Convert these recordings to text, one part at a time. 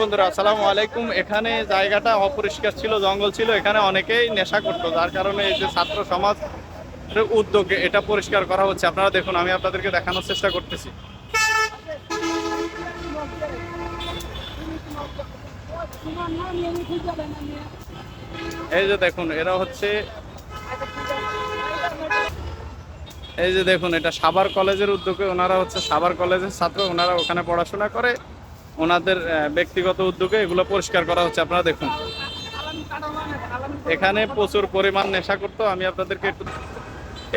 বন্ধুরা, আসসালামু আলাইকুম। এখানে জায়গাটা অপরিষ্কার ছিল, জঙ্গল ছিল, এখানে অনেকেই নেশা করতো, যার কারণে এই যে ছাত্র সমাজ উদ্যোগে এটা পরিষ্কার করা হচ্ছে। আপনারা দেখুন, আমি আপনাদেরকে দেখানোর চেষ্টা করতেছি। এই যে দেখুন, এরা হচ্ছে এই যে দেখুন, এটা সাবার কলেজের উদ্যোগে ওনারা হচ্ছে সাবার কলেজের ছাত্র, ওনারা ওখানে পড়াশোনা করে। ওনাদের ব্যক্তিগত উদ্যোগে এগুলো পরিষ্কার করা হচ্ছে, আপনারা দেখুন। এখানে প্রচুর পরিমাণ নেশা করতো, আমি আপনাদেরকে একটু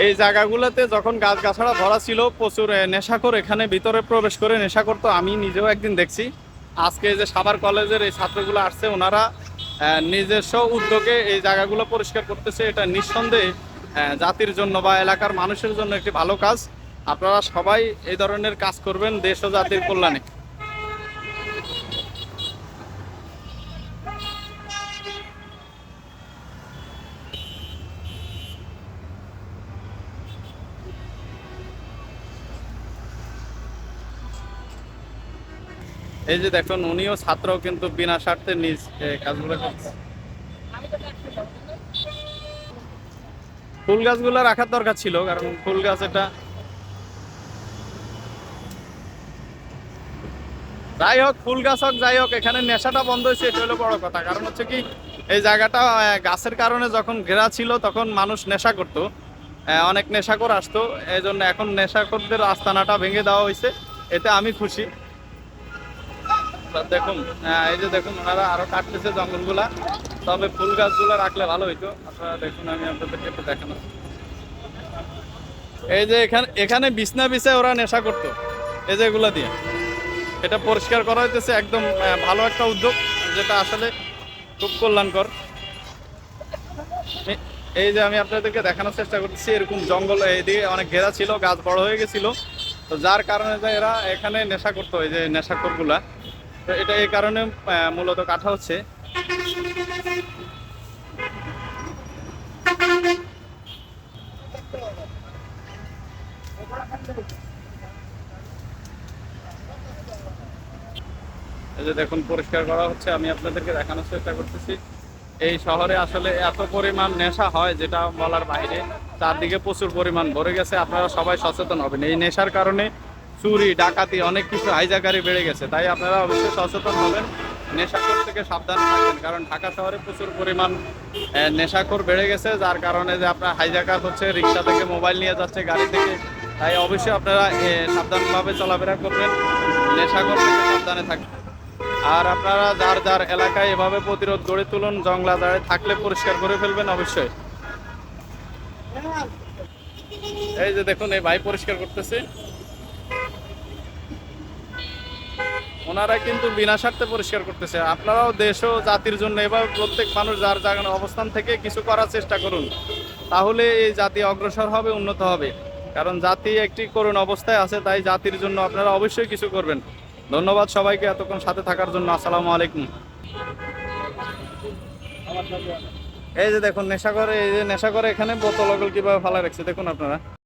এই জায়গাগুলোতে যখন গাছ গাছড়া ভরা ছিল, প্রচুর নেশাখোর এখানে ভিতরে প্রবেশ করে নেশা করতো, আমি নিজেও একদিন দেখছি। আজকে যে সাভার কলেজের এই ছাত্রগুলো আসছে, ওনারা নিজস্ব উদ্যোগে এই জায়গাগুলো পরিষ্কার করতেছে, এটা নিঃসন্দেহে জাতির জন্য বা এলাকার মানুষের জন্য একটি ভালো কাজ। আপনারা সবাই এই ধরনের কাজ করবেন, দেশ ও জাতির কল্যাণে। এই যে দেখুন, উনিও ছাত্র কিন্তু বিনা স্বার্থে নিজ কাজগুলো করছে। ফুল গাছগুলো রাখার দরকার ছিল, কারণ ফুল গাছ এটা যাই হোক, ফুল গাছ হোক, যাই হোক, এখানে নেশাটা বন্ধ হয়েছে, এটা হলো বড় কথা। কারণ হচ্ছে কি, এই জায়গাটা গাছের কারণে যখন ঘেরা ছিল, তখন মানুষ নেশা করতো। অনেক নেশাকর আসতো এই জন্য এখন নেশাকরদের আস্তানাটা ভেঙে দেওয়া হয়েছে। এতে আমি খুশি। দেখুন এই যে দেখুন, ওনারা আরও কাটতেছে জঙ্গলগুলা। তবে ফুল গাছগুলো রাখলে ভালো হইতো। আপনারা দেখুন, আমি আপনাদেরকে একটু দেখানো। এই যে এখানে এখানে বিছনা বিছায় ওরা নেশা করতো, এই যে এগুলা দিয়ে। এটা পরিষ্কার করা হইতেছে, একদম ভালো একটা উদ্যোগ, যেটা আসলে খুব কল্যাণকর। এই যে আমি আপনাদেরকে দেখানোর চেষ্টা করতেছি, এরকম জঙ্গল এইদিকে অনেক ঘেরা ছিল, গাছ বড় হয়ে গেছিল। তো যার কারণে যে এরা এখানে নেশা করতো, এই যে নেশাখোরগুলা। তো এটা এই কারণে মূলত কাটা হচ্ছে। যে দেখুন, পরিষ্কার করা হচ্ছে। আমি আপনাদেরকে দেখানোর চেষ্টা করতেছি। এই শহরে আসলে এত পরিমাণ নেশা হয়, যেটা বলার বাইরে। চারদিকে প্রচুর পরিমাণ ভরে গেছে। আপনারা সবাই সচেতন হবেন। এই নেশার কারণে চুরি, ডাকাতি, অনেক কিছু হাইজাকারি বেড়ে গেছে। তাই আপনারা অবশ্যই সচেতন হবেন। নেশাখোর থেকে সাবধান থাকবেন, কারণ ঢাকা শহরে প্রচুর পরিমাণ নেশাখোর বেড়ে গেছে, যার কারণে যে আপনার হাইজাকার হচ্ছে, রিক্সা থেকে মোবাইল নিয়ে যাচ্ছে, গাড়ি থেকে। তাই অবশ্যই আপনারা সাবধানভাবে চলাফেরা করবেন। নেশাখোর থেকে সাবধানে থাকবেন। আর আপনারা যার যার এলাকায় এভাবে প্রতিরোধ গড়ে তুলুন জংলা দাঁড়ে থাকলে পরিষ্কার করে ফেলবেন অবশ্যই। এই যে দেখুন, এই ভাই পরিষ্কার করতেছে। ওনারা কিন্তু বিনা স্বার্থে পরিষ্কার করতেছে। আপনারাও দেশ ও জাতির জন্য এবার প্রত্যেক মানুষ যার জায়গার অবস্থান থেকে কিছু করার চেষ্টা করুন। তাহলে এই জাতি অগ্রসর হবে, উন্নত হবে। কারণ জাতি একটি করুণ অবস্থায় আছে, তাই জাতির জন্য আপনারা অবশ্যই কিছু করবেন। ধন্যবাদ সবাইকে এতক্ষণ সাথে থাকার জন্য। আসসালামু আলাইকুম। এই যে দেখুন, নেশা করে, এই যে নেশা করে এখানে বোতল অগল কীভাবে ফালা রাখছে, দেখুন আপনারা।